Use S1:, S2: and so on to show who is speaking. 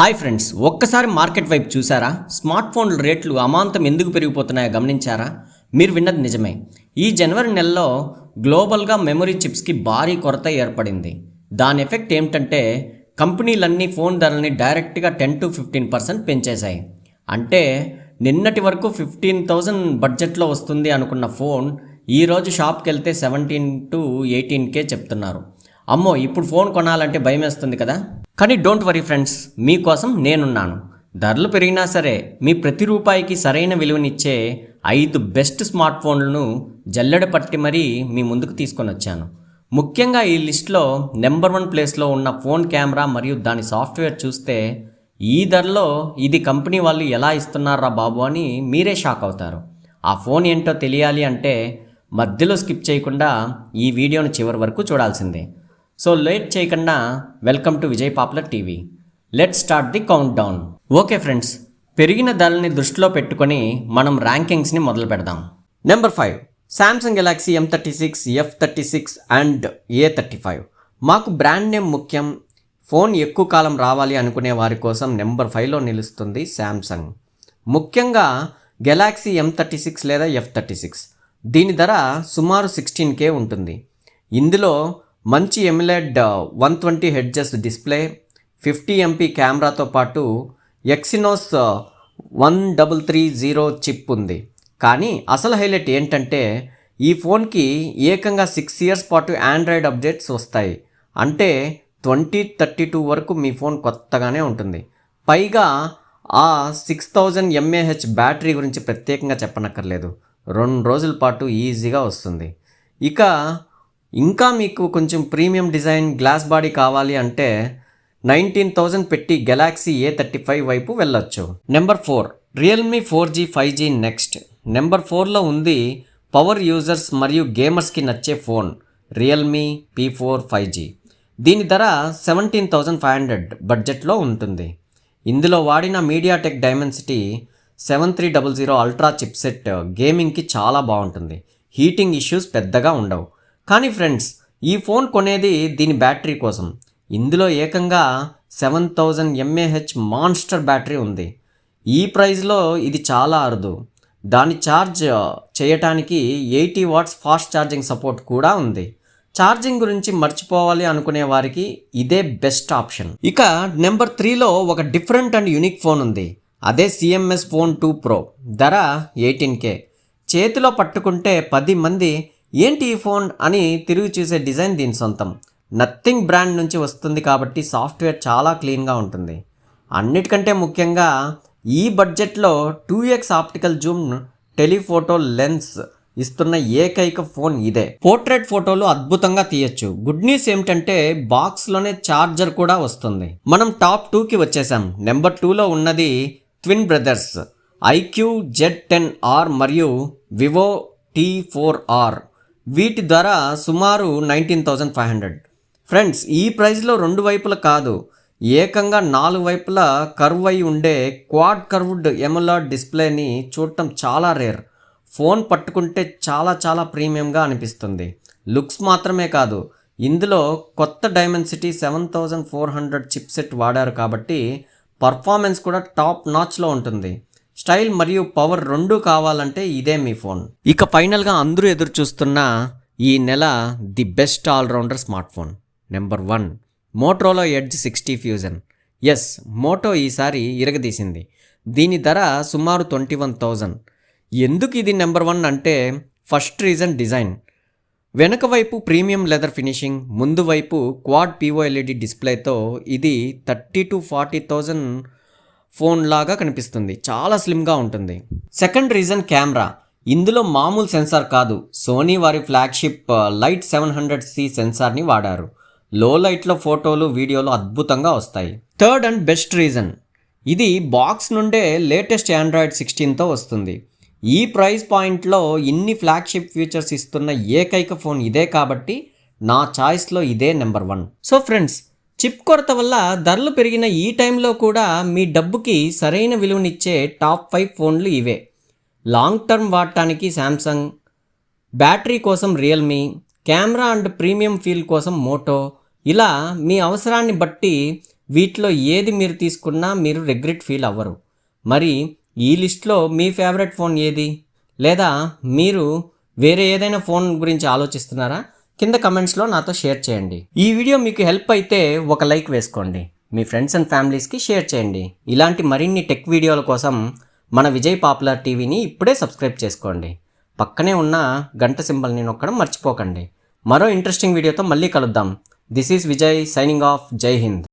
S1: Hi friends ఒక్కసారి market వైపు చూసారా స్మార్ట్ ఫోన్ల రేట్లు అమాంతం ఎందుకు పెరిగిపోతున్నాయో గమనించారా? మీరు విన్నది నిజమే. ఈ జనవరి నెలలో గ్లోబల్గా మెమరీ చిప్స్కి భారీ కొరత ఏర్పడింది. దాని ఎఫెక్ట్ ఏమిటంటే కంపెనీలన్నీ ఫోన్ ధరల్ని డైరెక్ట్గా టెన్ టు ఫిఫ్టీన్ పర్సెంట్ పెంచేశాయి. అంటే నిన్నటి వరకు ఫిఫ్టీన్ థౌజండ్ బడ్జెట్లో వస్తుంది అనుకున్న ఫోన్ ఈరోజు షాప్కి వెళ్తే సెవెంటీన్ టు ఎయిటీన్ కే చెప్తున్నారు. అమ్మో ఇప్పుడు ఫోన్ కొనాలంటే భయం వేస్తుంది కదా? కానీ డోంట్ వరీ ఫ్రెండ్స్ మీకోసం నేనున్నాను. ధరలు పెరిగినా సరే మీ ప్రతి రూపాయికి సరైన విలువనిచ్చే ఐదు బెస్ట్ స్మార్ట్ ఫోన్లను జల్లెడ పట్టి మరీ మీ ముందుకు తీసుకొని వచ్చాను ముఖ్యంగా ఈ లిస్ట్లో నెంబర్ వన్ ప్లేస్లో ఉన్న ఫోన్ కెమెరా మరియు దాని సాఫ్ట్వేర్ చూస్తే ఈ ధరలో ఇది కంపెనీ వాళ్ళు ఎలా ఇస్తున్నారా బాబు అని మీరే షాక్ అవుతారు. ఆ ఫోన్ ఏంటో తెలియాలి అంటే మధ్యలో స్కిప్ చేయకుండా ఈ వీడియోను చివరి వరకు చూడాల్సిందే. సో లేట్ చేయకుండా welcome to Vijay popular TV let start the count down okay friends పెరిగిన ధరల్ని దృష్టిలో పెట్టుకొని మనం ర్యాంకింగ్స్ని మొదలు పెడదాం. Number five Samsung Galaxy M thirty six F thirty six and A thirty five మాకు బ్రాండ్ నేమ్ ముఖ్యం. ఫోన్ ఎక్కువ కాలం రావాలి అనుకునే వారి కోసం నెంబర్ ఫైవ్లో నిలుస్తుంది శాంసంగ్ ముఖ్యంగా గెలాక్సీ ఎం థర్టీ సిక్స్ లేదా ఎఫ్ థర్టీ సిక్స్ దీని ధర సుమారు సిక్స్టీన్ కే ఉంటుంది. ఇందులో మంచి ఎమ్లెడ్ uh, one twenty hertz display fifty MP కెమెరాతో పాటు Exynos uh, one double three zero chip ఉంది. కానీ అసలు హైలైట్ ఏంటంటే ఈ ఫోన్కి ఏకంగా సిక్స్ ఇయర్స్ పాటు ఆండ్రాయిడ్ అప్డేట్స్ వస్తాయి. అంటే ట్వంటీ థర్టీ టూ వరకు మీ ఫోన్ కొత్తగానే ఉంటుంది. పైగా ఆ సిక్స్ థౌజండ్ ఎంఏహెచ్ బ్యాటరీ గురించి ప్రత్యేకంగా చెప్పనక్కర్లేదు. రెండు రోజుల పాటు ఈజీగా వస్తుంది. ఇక ఇంకా మీకు కొంచెం ప్రీమియం డిజైన్ గ్లాస్ బాడీ కావాలి అంటే నైన్టీన్ థౌజండ్ పెట్టి గెలాక్సీ ఏ థర్టీ ఫైవ్ వైపు వెళ్ళొచ్చు. Number four Realme four G five G next. Number ఫోర్లో ఉంది పవర్ యూజర్స్ మరియు గేమర్స్కి నచ్చే phone Realme P four five G. దీని ధర సెవెంటీన్ థౌజండ్ ఫైవ్ హండ్రెడ్ బడ్జెట్లో ఉంటుంది. ఇందులో వాడిన MediaTek Dimensity seven three double zero ultra chipset గేమింగ్కి చాలా బాగుంటుంది. హీటింగ్ ఇష్యూస్ పెద్దగా ఉండవు. కానీ ఫ్రెండ్స్ ఈ ఫోన్ కొనేది దీని బ్యాటరీ కోసం. ఇందులో ఏకంగా seven thousand mAh monster battery ఉంది. ఈ ప్రైస్లో ఇది చాలా అరుదు. దాని ఛార్జ్ చేయటానికి eighty watts fast charging support కూడా ఉంది. ఛార్జింగ్ గురించి మర్చిపోవాలి అనుకునే వారికి ఇదే బెస్ట్ ఆప్షన్. ఇక నెంబర్ త్రీలో ఒక డిఫరెంట్ అండ్ యూనిక్ ఫోన్ ఉంది. అదే సిఎంఎస్ ఫోన్ టూ ప్రో. ధర ఎయిటీన్ కే. చేతిలో పట్టుకుంటే పది మంది ఏంటి ఈ ఫోన్ అని తిరిగి చూసే డిజైన్ దీని సొంతం. నథింగ్ బ్రాండ్ నుంచి వస్తుంది కాబట్టి సాఫ్ట్వేర్ చాలా క్లీన్గా ఉంటుంది. అన్నిటికంటే ముఖ్యంగా ఈ బడ్జెట్లో two X optical zoom telephoto lens ఇస్తున్న ఏకైక ఫోన్ ఇదే. పోర్ట్రేట్ ఫోటోలు అద్భుతంగా తీయచ్చు. గుడ్ న్యూస్ ఏమిటంటే బాక్స్లోనే ఛార్జర్ కూడా వస్తుంది. మనం టాప్ టూకి వచ్చేసాం. నెంబర్ టూలో ఉన్నది twin brothers iQOO Z ten R మరియు వివో టీ ఫోర్ ఆర్. వీటి ధర సుమారు nineteen thousand five hundred. Friends ఈ ప్రైస్లో రెండు వైపుల కాదు ఏకంగా నాలుగు వైపులా కర్వ్ అయి ఉండే క్వాడ్ కర్వ్డ్ ఎమలాడ్ డిస్ప్లేని చూడటం చాలా రేర్. ఫోన్ పట్టుకుంటే చాలా చాలా ప్రీమియంగా అనిపిస్తుంది. లుక్స్ మాత్రమే కాదు ఇందులో కొత్త Dimensity seven thousand four hundred chipset వాడారు కాబట్టి పర్ఫార్మెన్స్ కూడా టాప్ నాచ్లో ఉంటుంది. స్టైల్ మరియు పవర్ రెండు కావాలంటే ఇదే మీ ఫోన్. ఇక ఫైనల్గా అందరూ ఎదురు చూస్తున్న ఈ నెల the best allrounder smartphone number one మోటోలో Edge sixty Fusion S Moto ఈసారి ఇరగదీసింది. దీని ధర సుమారు ట్వంటీ వన్ థౌజండ్. ఎందుకు ఇది నెంబర్ వన్ అంటే ఫస్ట్ రీజన్ డిజైన్. వెనక వైపు ప్రీమియం లెదర్ ఫినిషింగ్ ముందు వైపు క్వాడ్ పీఓఎల్ఈడి డిస్ప్లేతో ఇది thirty to forty thousand phone లాగా కనిపిస్తుంది. చాలా స్లిమ్గా ఉంటుంది. Second reason camera. ఇందులో మామూలు సెన్సార్ కాదు. సోనీ వారి flagship LYT seven hundred C సెన్సార్ని వాడారు. లో లైట్లో ఫోటోలు వీడియోలు అద్భుతంగా వస్తాయి. Third and best reason. ఇది బాక్స్ నుండే లేటెస్ట్ ఆండ్రాయిడ్ సిక్స్టీన్తో వస్తుంది. ఈ ప్రైస్ పాయింట్లో ఇన్ని ఫ్లాగ్షిప్ ఫీచర్స్ ఇస్తున్న ఏకైక ఫోన్ ఇదే కాబట్టి నా చాయిస్లో ఇదే number one. So friends chip కొరత వల్ల ధరలు పెరిగిన ఈ టైంలో కూడా మీ డబ్బుకి సరైన విలువనిచ్చే టాప్ ఫైవ్ ఫోన్లు ఇవే. లాంగ్ టర్మ్ వాడటానికి శాంసంగ్ బ్యాటరీ కోసం Realme camera and premium feel కోసం మోటో. ఇలా మీ అవసరాన్ని బట్టి వీటిలో ఏది మీరు తీసుకున్నా మీరు రిగ్రెట్ ఫీల్ అవ్వరు. మరి ఈ లిస్ట్లో మీ ఫేవరెట్ ఫోన్ ఏది? లేదా మీరు వేరే ఏదైనా ఫోన్ గురించి ఆలోచిస్తున్నారా? కింద కమెంట్స్లో నాతో షేర్ చేయండి. ఈ వీడియో మీకు హెల్ప్ అయితే ఒక లైక్ వేసుకోండి. మీ ఫ్రెండ్స్ అండ్ ఫ్యామిలీస్కి షేర్ చేయండి. ఇలాంటి మరిన్ని టెక్ వీడియోల కోసం మన విజయ్ పాపులర్ టీవీని ఇప్పుడే సబ్స్క్రైబ్ చేసుకోండి. పక్కనే ఉన్న గంట సింబల్ని నొక్కడం మర్చిపోకండి. మరో ఇంట్రెస్టింగ్ వీడియోతో మళ్ళీ కలుద్దాం. This is Vijay signing off. Jai Hind.